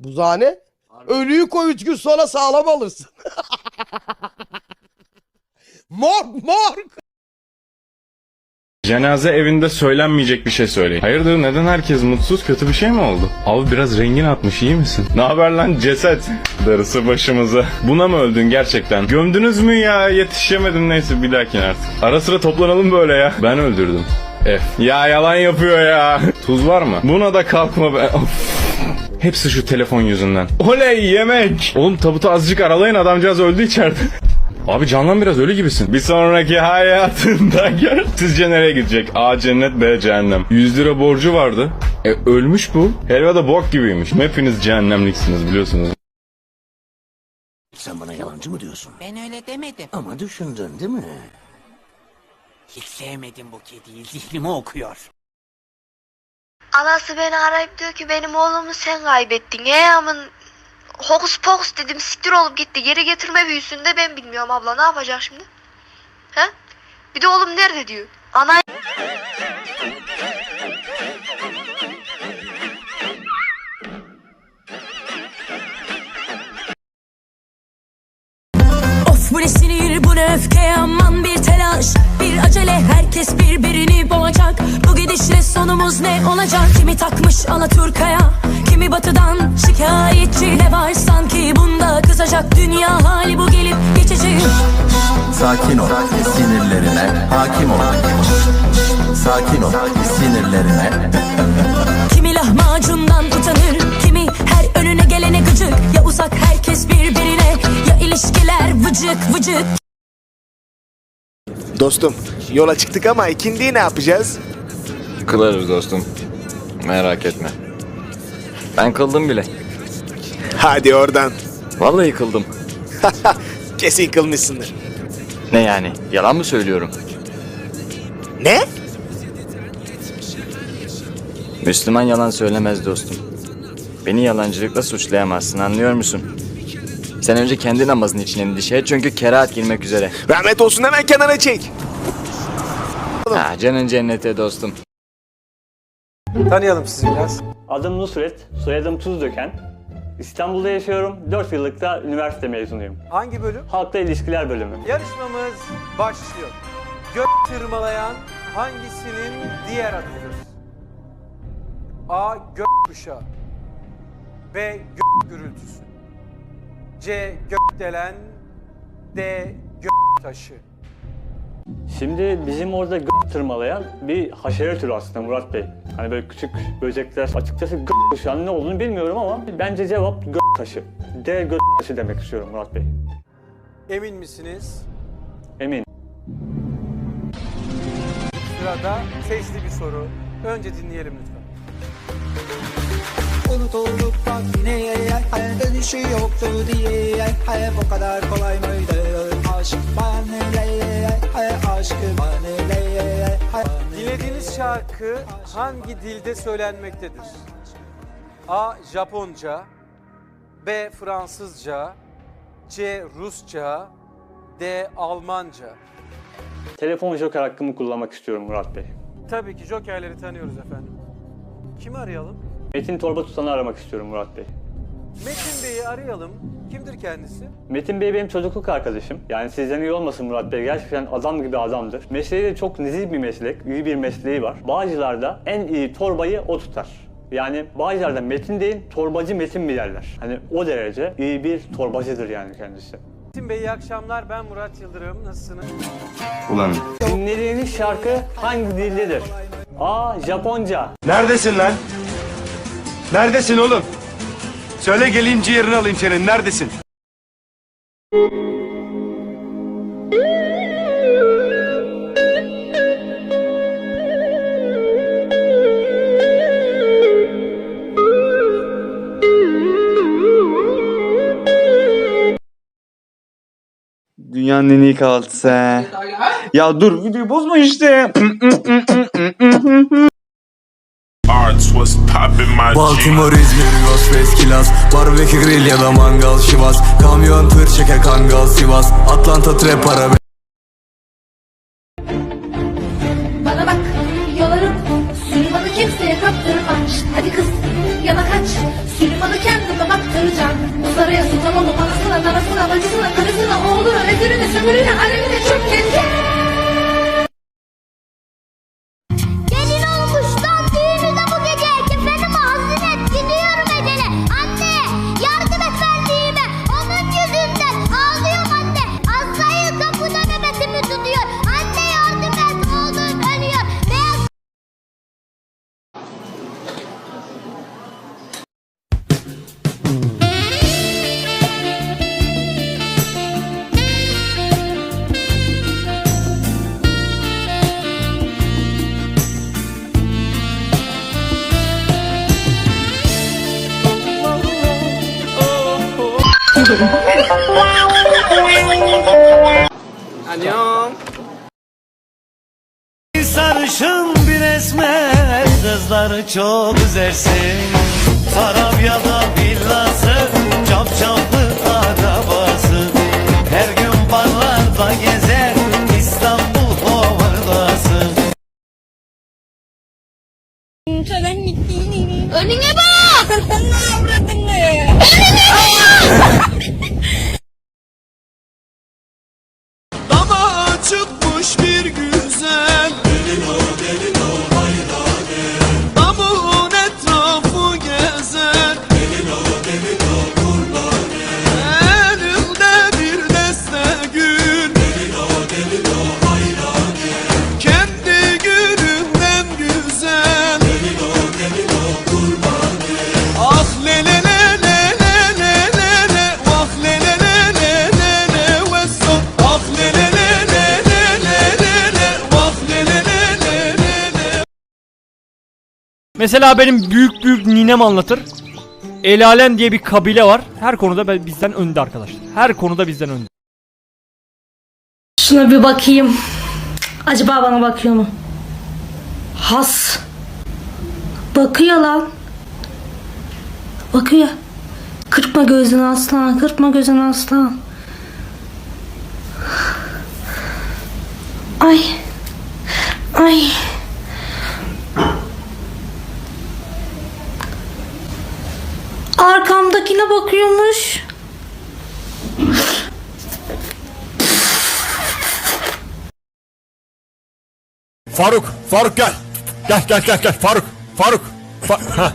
Buzhane. Ölüyü koy 3 gün sonra sağlam alırsın. mor mor. Cenaze evinde söylenmeyecek bir şey söyleyin. Hayırdır neden herkes mutsuz kötü bir şey mi oldu? Abi biraz rengin atmış iyi misin? Ne haber lan ceset? Darısı başımıza. Buna mı öldün gerçekten? Gömdünüz mü ya yetişemedim neyse bir dahakine artık. Ara sıra toplanalım böyle ya. Ben öldürdüm. F. Ya yalan yapıyor ya. Tuz var mı? Buna da kalkma be. Hepsi şu telefon yüzünden. Oley yemek. Oğlum tabutu azıcık aralayın adamcağız öldü içeride. Abi canlan biraz ölü gibisin. Bir sonraki hayatında gör. Sizce nereye gidecek? A cennet B cehennem. 100 lira borcu vardı. E ölmüş bu. Helva da bok gibiymiş. Hepiniz cehennemliksiniz biliyorsunuz. Sen bana yalancı mı diyorsun? Ben öyle demedim. Ama düşündün değil mi? Hiç sevmedim bu kediyi. Zihnimi okuyor. Anası beni arayıp diyor ki benim oğlumu sen kaybettin. E amın hokus pokus dedim siktir olup gitti. Geri getirme büyüsünde ben bilmiyorum abla ne yapacak şimdi? He? Bir de oğlum nerede diyor. Ana Of bu ne sinir bu ne öfke aman bir telaş herkes birbirini boğacak. Bu gidişle sonumuz ne olacak? Kimi takmış Alaturka'ya Kimi batıdan şikayetçi Ne var. Sanki bunda kızacak Dünya hali bu gelip geçecek Sakin ol, sinirlerine hakim ol. Sakin ol, sinirlerine. Kimi lahmacundan utanır Kimi her önüne gelene gıcık. Ya uzak herkes birbirine Ya ilişkiler vıcık vıcık Dostum yola çıktık ama ikindiyi ne yapacağız? Kılarız dostum. Merak etme. Ben kıldım bile. Hadi oradan. Vallahi kıldım. Kesin kılmışsındır. Ne yani? Yalan mı söylüyorum? Ne? Müslüman yalan söylemez dostum. Beni yalancılıkla suçlayamazsın anlıyor musun? Sen önce kendi namazın için endişe et çünkü kerahat girmek üzere. Rahmet olsun hemen kenara çek. Ha, canın cennete dostum. Tanıyalım sizi biraz. Adım Nusret, soyadım Tuzdöken. İstanbul'da yaşıyorum. 4 yıllık da üniversite mezunuyum. Hangi bölüm? Halkla ilişkiler bölümü. Yarışmamız başlıyor. Gök tırmalayan hangisinin diğer adıdır? A. Gök kuşağı. B. Gök gürültüsü. C. Gökdelen. D. Gök taşı. Şimdi bizim orada gök tırmalayan bir haşere türü aslında Murat Bey. Hani böyle küçük böcekler. Açıkçası gök kuşağının ne olduğunu bilmiyorum ama bence cevap gök taşı. D gök taşı demek istiyorum Murat Bey. Emin misiniz? Emin. Sırada sesli bir soru. Önce dinleyelim lütfen. Unutulduk bak yine dönüşü yoktu diye bu kadar kolay mıydı aşk bana aşkı bana Dilediğiniz şarkı hangi dilde söylenmektedir? A. Japonca B. Fransızca C. Rusça D. Almanca Telefon joker hakkımı kullanmak istiyorum Murat Bey. Tabii ki jokerleri tanıyoruz efendim. Kimi arayalım? Metin Torba Tutan'ı aramak istiyorum Murat Bey. Metin Bey'i arayalım. Kimdir kendisi? Metin Bey benim çocukluk arkadaşım. Yani sizden iyi olmasın Murat Bey. Gerçekten adam gibi adamdır. Mesleği de çok nezih bir meslek. İyi bir mesleği var. Bağcılar'da en iyi torbayı o tutar. Yani Bağcılar'da Metin değil, torbacı Metin mi derler. Hani o derece iyi bir torbacıdır yani kendisi. Metin Bey iyi akşamlar. Ben Murat Yıldırım. Nasılsınız? Ulan. Dinlediğiniz şarkı hangi dildedir? A. Japonca. Neredesin lan? Neredesin oğlum? Söyle geleyim ciğerini alayım senin. Neredesin? Dünyanın en iyi kahvaltısı. Ya dur videoyu bozma işte. Baltimore, İzmir, Los Veskilas Barbekü grill ya da mangal şivas. Kamyon tır çeker kangal Sivas. Atlanta trap para Bana bak yolarım Sürü bana kimseye kaptırma. Hadi kız yana kaç. Bana kendime bak bastıracak Uzlara yazın tamam anasına danasına bacısına karısına oğluna özürüne sömürüne alemine çökecek Gelin Sarışın bir esmer kızları çok üzersin. Tarabya'da villası Çapçaplı arabası. Her gün barlarda gezer İstanbul hovardası. Önüne bak took Mesela benim büyük büyük ninem anlatır. El Alem diye bir kabile var. Her konuda bizden önde arkadaşlar. Her konuda bizden önde. Şuna bir bakayım Acaba bana bakıyor mu? Has Bakıyor lan Bakıyor Kırpma gözünü aslan Kırpma gözünü aslan Ay Ay Arkamdakine bakıyormuş. Faruk, Faruk gel. Gel gel gel gel Faruk, Faruk.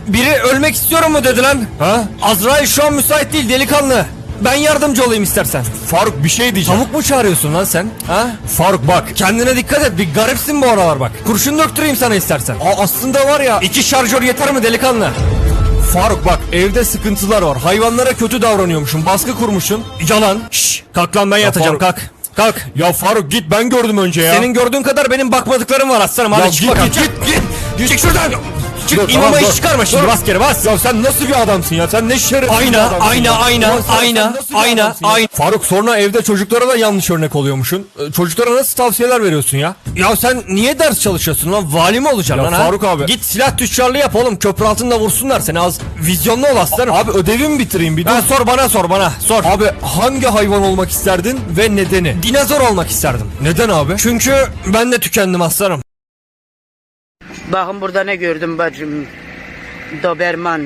Biri ölmek istiyorum mu dedi lan? Ha? Azrail şu an müsait değil delikanlı. Ben yardımcı olayım istersen. Faruk bir şey diyeceğim. Tavuk mu çağırıyorsun lan sen? Ha? Faruk bak kendine dikkat et bir garipsin bu aralar bak. Kurşun döktüreyim sana istersen. Aa, aslında var ya iki şarjör yeter mi delikanlı? Faruk bak evde sıkıntılar var. Hayvanlara kötü davranıyormuşsun. Baskı kurmuşsun. Yalan. Şş, kalk lan ben yatacağım kalk. Kalk. Ya Faruk git ben gördüm önce ya. Senin gördüğün kadar benim bakmadıklarım var aslanım. Hadi çık bakalım. Git git git. Çık şuradan. Çık imama iş çıkarma şimdi bas geri bas. Ya sen nasıl bir adamsın ya sen ne şerefsiz Ayna, bir adamsın ayna, ya. ayna, Ya ayna, ayna, ayna. Faruk sonra evde çocuklara da yanlış örnek oluyormuşsun. Ee, Çocuklara nasıl tavsiyeler veriyorsun ya? Ya sen niye ders çalışıyorsun lan? Vali mi olacaksın Ya lan ha? Faruk abi. Git silah tüccarlığı yap oğlum. Köprü altında vursunlar seni az. Vizyonlu ol aslanım. Abi ödevimi bitireyim bir dur. sor bana sor bana sor. Abi hangi hayvan olmak isterdin ve nedeni? Dinozor olmak isterdim. Neden abi? Çünkü ben de tükendim aslanım. Bakın burada ne gördüm bacım. Doberman.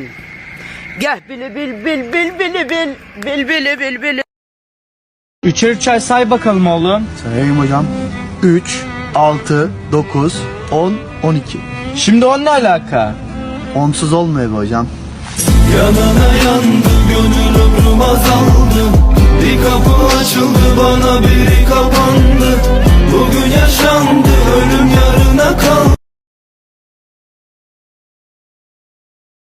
Gel bili bil bil bil bili bil bil bili bil bil. Üçer üçer say bakalım oğlum. Sayayım hocam. 3, 6, 9, 10, 12. Şimdi on ne alaka? Onsuz olmuyor be hocam. Yanına yandı gönül ömrüm azaldı Bir kapı açıldı bana biri kapandı Bugün yaşandı ölüm yarına kaldı